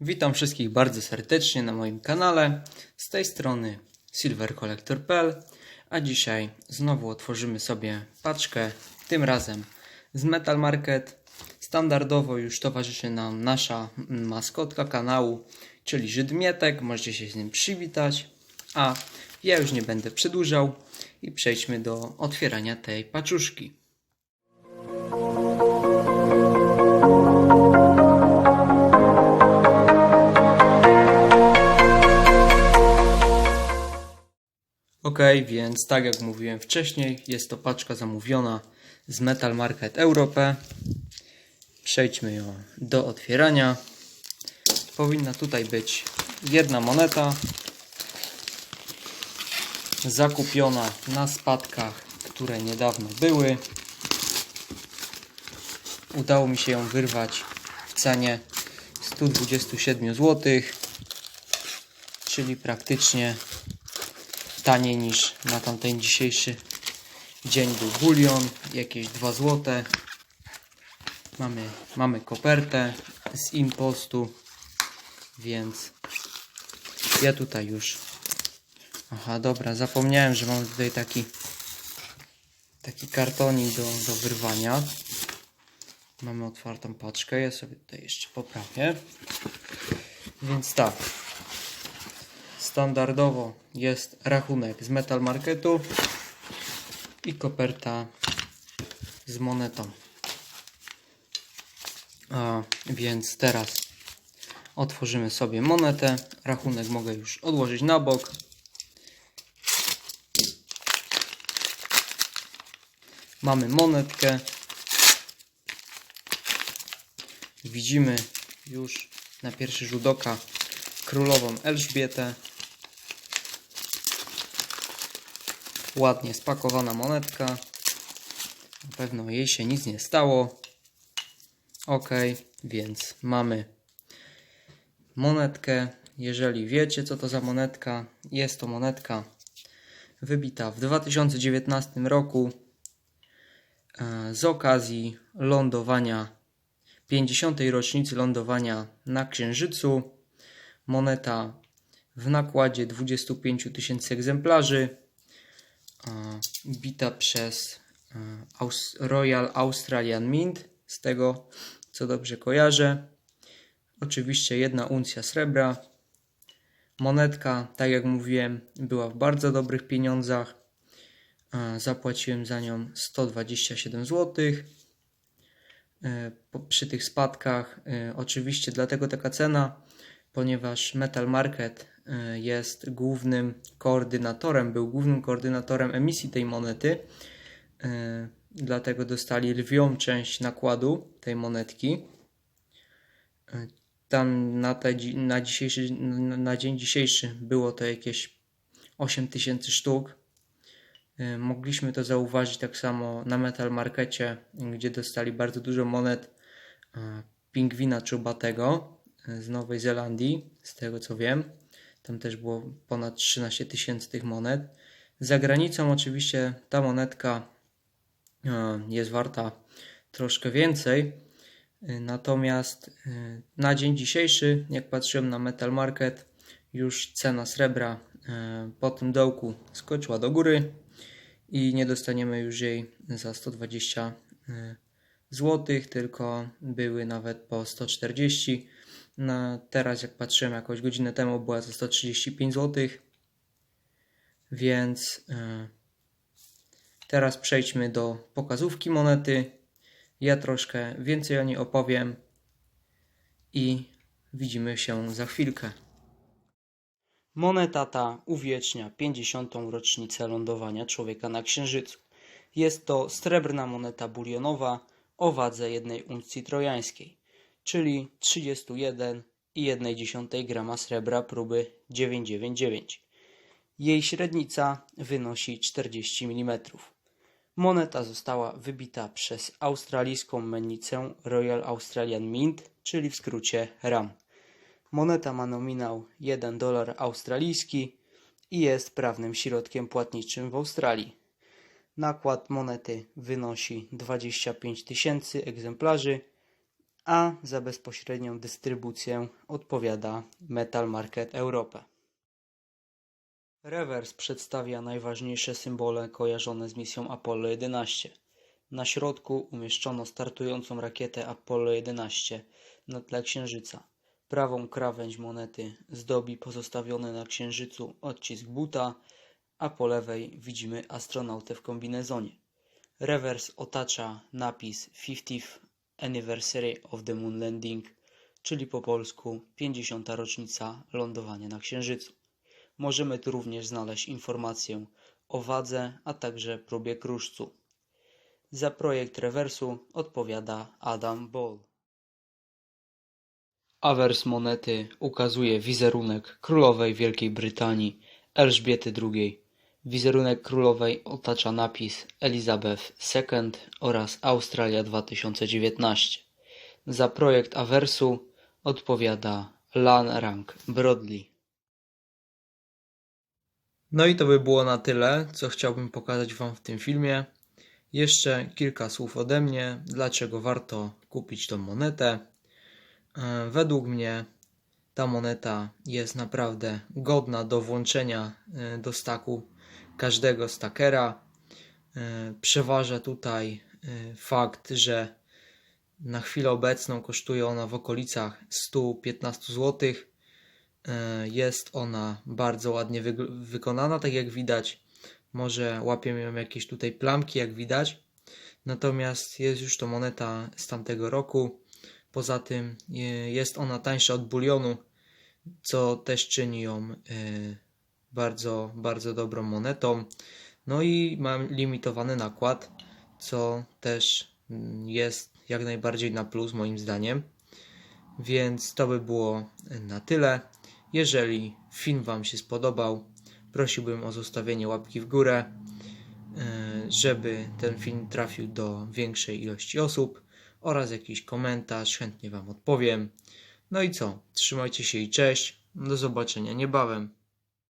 Witam wszystkich bardzo serdecznie na moim kanale. Z tej strony silvercollector.pl A dzisiaj znowu otworzymy sobie paczkę, tym razem z Metal Market. Standardowo już towarzyszy nam nasza maskotka kanału, czyli Żydmietek. Możecie się z nim przywitać. A ja już nie będę przedłużał i przejdźmy do otwierania tej paczuszki. Więc tak jak mówiłem wcześniej, jest to paczka zamówiona z Metal Market Europe. Przejdźmy ją do otwierania. Powinna tutaj być jedna moneta zakupiona na spadkach, które niedawno były. Udało mi się ją wyrwać w cenie 127 zł, czyli praktycznie taniej niż na tamten dzisiejszy dzień był bulion, jakieś 2 zł. Mamy, mamy kopertę z impostu, więc ja tutaj już. Aha, dobra, zapomniałem, że mamy tutaj taki taki kartonik do, do wyrwania. Mamy otwartą paczkę, ja sobie tutaj jeszcze poprawię. Więc tak, standardowo jest rachunek z Metal Marketu i koperta z monetą. A więc teraz otworzymy sobie monetę. Rachunek mogę już odłożyć na bok. Mamy monetkę. Widzimy już na pierwszy rzut oka królową Elżbietę. Ładnie spakowana monetka. Na pewno jej się nic nie stało. Ok, więc mamy monetkę. Jeżeli wiecie, co to za monetka, jest to monetka wybita w 2019 roku e, z okazji lądowania 50. rocznicy lądowania na Księżycu. Moneta w nakładzie 25 tysięcy egzemplarzy bita przez e, Royal Australian Mint, z tego co dobrze kojarzę. Oczywiście jedna uncja srebra. Monetka, tak jak mówiłem, była w bardzo dobrych pieniądzach. E, Zapłaciłem za nią 127 zł. Przy tych spadkach, e, oczywiście dlatego taka cena, ponieważ Metal Market e, jest głównym koordynatorem, był głównym koordynatorem emisji tej monety. E, Dlatego dostali lwią część nakładu tej monetki. E, Tam na, te, na, dzisiejszy, na, dzień dzisiejszy było to jakieś 8000 sztuk. E, Mogliśmy to zauważyć tak samo na Metal Markecie, gdzie dostali bardzo dużo monet e, pingwina czubatego e, z Nowej Zelandii, z tego co wiem. Tam też było ponad 13 tysięcy tych monet. Za granicą oczywiście ta monetka e, jest warta troszkę więcej. E, Natomiast e, na dzień dzisiejszy, jak patrzyłem na Metal Market, już cena srebra po tym dołku skoczyła do góry i nie dostaniemy już jej za 120 zł, tylko były nawet po 140. Na, teraz jak patrzyłem jakąś godzinę temu była za 135 zł. Więc e, teraz przejdźmy do pokazówki monety. Ja troszkę więcej o niej opowiem i widzimy się za chwilkę. Moneta ta uwiecznia 50. rocznicę lądowania człowieka na Księżycu. Jest to srebrna moneta bulionowa o wadze 1 uncji trojańskiej, czyli 31,1 grama srebra próby 999. Jej średnica wynosi 40 mm. Moneta została wybita przez australijską mennicę Royal Australian Mint, czyli w skrócie RAM. Moneta ma nominał 1 dolar australijski i jest prawnym środkiem płatniczym w Australii. Nakład monety wynosi 25 tysięcy egzemplarzy, a za bezpośrednią dystrybucję odpowiada Metal Market Europe. Rewers przedstawia najważniejsze symbole kojarzone z misją Apollo 11. Na środku umieszczono startującą rakietę Apollo 11 na tle Księżyca. Prawą krawędź monety zdobi pozostawiony na Księżycu odcisk buta, a po lewej widzimy astronautę w kombinezonie. Rewers otacza napis 50th Anniversary of the Moon Landing, czyli po polsku 50. rocznica lądowania na Księżycu. Możemy tu również znaleźć informację o wadze, a także próbie kruszcu. Za projekt rewersu odpowiada Adam Ball. Awers monety ukazuje wizerunek królowej Wielkiej Brytanii Elżbiety II. Wizerunek królowej otacza napis Elizabeth II oraz Australia 2019. Za projekt awersu odpowiada Lan Rank Brodley. No i to by było na tyle, co chciałbym pokazać Wam w tym filmie. Jeszcze kilka słów ode mnie, dlaczego warto kupić tą monetę. E, Według mnie ta moneta jest naprawdę godna do włączenia e, do staku każdego stakera. E, Przeważa tutaj e, fakt, że na chwilę obecną kosztuje ona w okolicach 115 zł. E, Jest ona bardzo ładnie wyg- wykonana, tak jak widać. Może łapią ją jakieś tutaj plamki, jak widać. Natomiast jest już to moneta z tamtego roku. Poza tym jest ona tańsza od bulionu, co też czyni ją bardzo, bardzo dobrą monetą. No i mam limitowany nakład, co też mm, jest jak najbardziej na plus moim zdaniem. Więc to by było na tyle. Jeżeli film Wam się spodobał, prosiłbym o zostawienie łapki w górę, e, żeby ten film trafił do większej ilości osób oraz jakiś komentarz, chętnie Wam odpowiem. No i co? Trzymajcie się i cześć. Do zobaczenia niebawem.